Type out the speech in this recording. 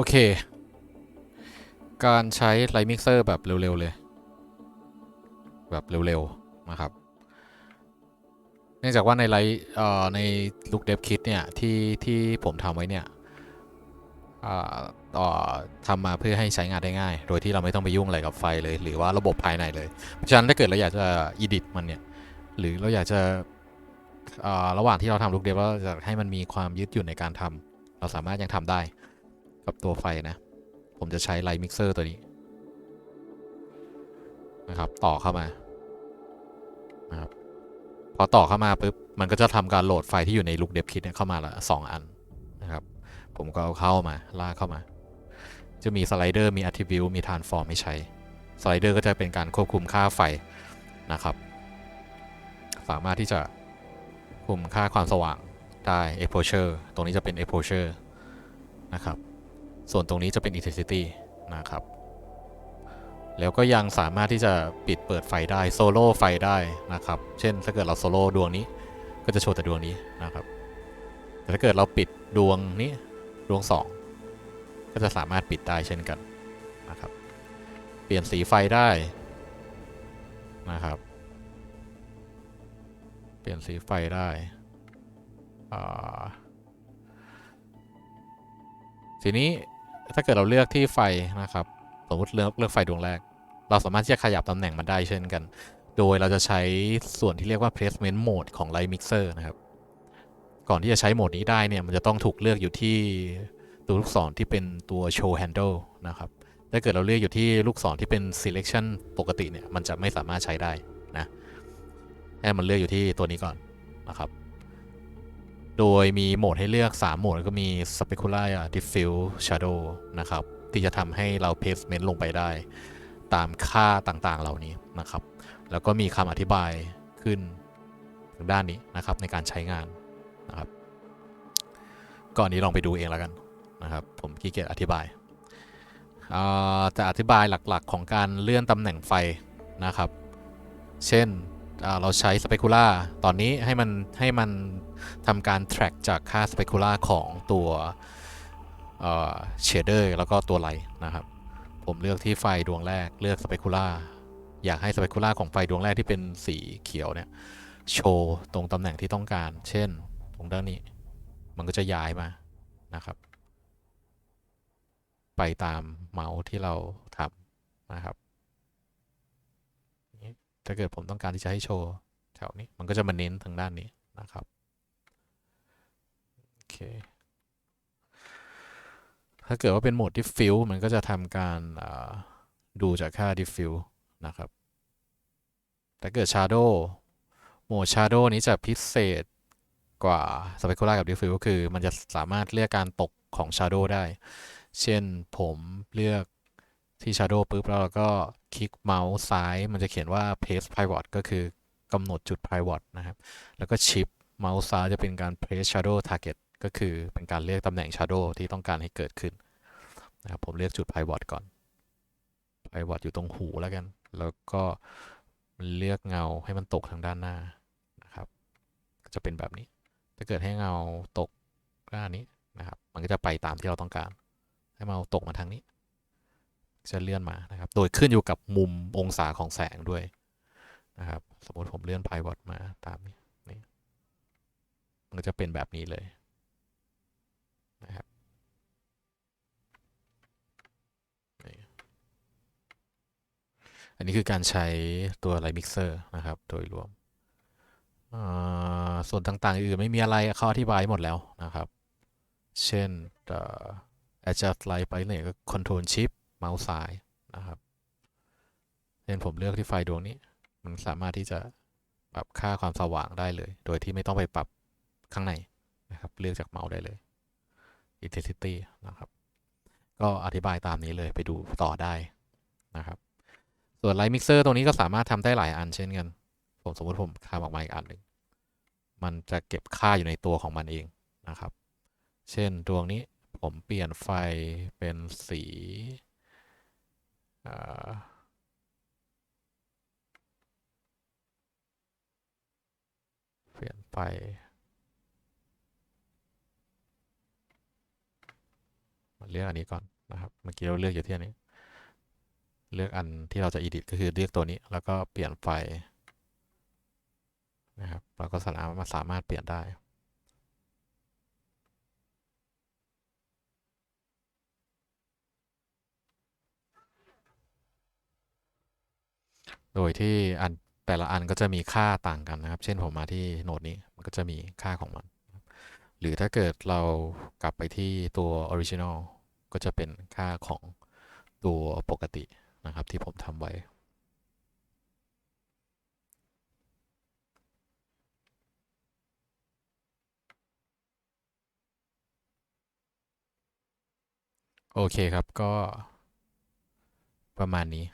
โอเค การใช้ไลท์มิกเซอร์แบบเร็ว ๆ เลย แบบเร็ว ๆ นะครับ เนื่องจากว่าในไลท์ในลูกเดฟคิดเนี่ย ที่ที่ผมทำไว้เนี่ยต่อทำมาเพื่อให้ใช้งานได้ง่าย โดยที่เราไม่ต้องไปยุ่งอะไรกับไฟเลย หรือว่าระบบภายในเลย เพราะฉะนั้นถ้าเกิดเราอยากจะ edit มันเนี่ย หรือเราอยากจะระหว่างที่เราทำลูกเดฟเราจะให้มันมีความยืดหยุ่นในการทำเราสามารถยังทำได้ กับตัวไฟนะ ผมจะใช้ไลท์มิกเซอร์ตัวนี้นะครับ ต่อเข้ามานะครับพอต่อเข้ามาปุ๊บมันก็จะทำการโหลดไฟที่อยู่ในลูกเดฟคิดเข้ามาละสองอันนะครับ ผมก็เอาเข้ามาลากเข้ามา จะมีสไลเดอร์มี attribute มี transform ไม่ใช้สไลเดอร์ก็จะเป็นการควบคุมค่าไฟนะครับ สามารถที่จะคุมค่าความสว่างได้ exposure ตรงนี้จะเป็น exposure นะครับ ส่วนตรงนี้จะเป็น intensity นะครับ แล้วก็ยังสามารถที่จะปิดเปิดไฟได้โซโล่ไฟได้นะครับ เช่นถ้าเกิดเราโซโล่ดวงนี้ก็จะโชว์แต่ดวงนี้นะครับ แต่ถ้าเกิดเราปิดดวงนี้ดวง 2 ก็จะสามารถปิดได้เช่นกันนะครับ เปลี่ยนสีไฟได้นะครับ เปลี่ยนสีไฟได้อ่าทีนี้ ถ้าเกิดเราเลือกที่ไฟนะครับ สมมติเลือกเลือกไฟดวงแรก เราสามารถที่จะขยับตำแหน่งมันได้เช่นกัน โดยเราจะใช้ส่วนที่เรียกว่า placement mode ของ light mixer นะครับ ก่อนที่จะใช้โหมดนี้ได้เนี่ยมันจะต้องถูกเลือกอยู่ที่ตัวลูกศรที่เป็นตัว show handle นะครับถ้าเกิดเราเลือกอยู่ที่ลูกศรที่เป็น selection ปกติเนี่ยมันจะไม่สามารถใช้ได้นะให้มันเลือกอยู่ที่ตัวนี้ก่อนนะครับ โดยมีโหมดให้เลือก 3 โหมดก็มี Specular Diffuse Shadow นะครับ ที่จะทำให้เรา placement ลงไปได้ ตามค่าต่างๆเหล่านี้นะครับ แล้วก็มีคำอธิบายขึ้นทางด้านนี้นะครับในการใช้งานนะครับ ก่อนนี้ลองไปดูเองแล้วกันนะครับ ผมขี้เกียจอธิบายอ่าจะอธิบายหลักๆของการเลื่อนตำแหน่งไฟนะครับ เช่น เราใช้ Specula ตอนนี้ให้มันให้มันทำการ track จากค่า Specula ของตัวเชดเดอร์แล้วก็ตัวไลท์นะครับ ผมเลือกที่ไฟดวงแรกเลือก Specula อยากให้ Specula ของไฟดวงแรกที่เป็นสีเขียวเนี่ยโชว์ตรงตำแหน่งที่ต้องการ เช่น ตรงด้านนี้ มันก็จะย้ายมานะครับ ไปตามเมาส์ที่เราทำนะครับ ถ้าเกิดผมต้องการที่จะให้โชว์แถวนี้ มันก็จะมาเน้นทางด้านนี้นะครับ โอเค ถ้าเกิดว่าเป็นโหมด diffuse มันก็จะทำการดูจากค่า diffuse นะครับ ถ้าเกิด shadow โหมด shadow นี้จะพิเศษกว่า specular กับ diffuse ก็คือ มันจะสามารถเรียกการตกของ shadow ได้ เช่นผมเลือก ที่ shadow ปุ๊บแล้วเราก็คลิกเมาส์ซ้าย มันจะเขียนว่า place pivot ก็คือกำหนดจุด pivot นะครับ แล้วก็ shift เมาส์ซ้ายจะเป็นการ place shadow target ก็คือเป็นการเรียกตำแหน่ง shadow ที่ต้องการให้เกิดขึ้นนะครับผมเลือกจุด pivot ก่อน pivot อยู่ตรงหูแล้วกัน แล้วก็เลือกเงาให้มันตกทางด้านหน้านะครับ ก็จะเป็นแบบนี้ ถ้าเกิดให้เงาตกด้านนี้นะครับ มันก็จะไปตามที่เราต้องการ ให้เงาตกมาทางนี้ จะเลื่อนมานะครับ โดยขึ้นอยู่กับมุมองศาของแสงด้วยนะครับ สมมติผมเลื่อน pivot มาตามนี้มันก็จะเป็นแบบนี้เลยนะครับอันนี้คือการใช้ตัวไลมิกเซอร์นะครับ โดยรวม ส่วนต่าง ๆ อื่นไม่มีอะไรเขาอธิบายหมดแล้วนะครับ เช่น adjust light ไปเนี่ยก็ control shift เมาส์ซ้ายนะครับเช่นผมเลือกที่ไฟดวงนี้ มันสามารถที่จะปรับค่าความสว่างได้เลย โดยที่ไม่ต้องไปปรับข้างในนะครับ เลือกจากเมาส์ได้เลย intensity นะครับ ก็อธิบายตามนี้เลยไปดูต่อได้นะครับ ส่วนไลท์มิกเซอร์ตรงนี้ก็สามารถทำได้หลายอันเช่นกัน ผมสมมติผมทำออกมาอีกอันหนึ่งมันจะเก็บค่าอยู่ในตัวของมันเองนะครับ เช่นดวงนี้ผมเปลี่ยนไฟเป็นสี เปลี่ยนไฟเลือกอันนี้ก่อนนะครับ เมื่อกี้เราเลือกอยู่ที่อันนี้ เลือกอันที่เราจะ edit ก็คือเลือกตัวนี้ แล้วก็เปลี่ยนไฟนะครับ เราก็สามารถสามารถเปลี่ยนได้ โดยที่อันแต่ละอันก็จะมีค่าต่างกันนะครับ เช่นผมมาที่โหนดนี้มันก็จะมีค่าของมัน หรือถ้าเกิดเรากลับไปที่ตัว original ก็จะเป็นค่าของตัวปกตินะครับที่ผมทำไว้ โอเคครับก็ประมาณนี้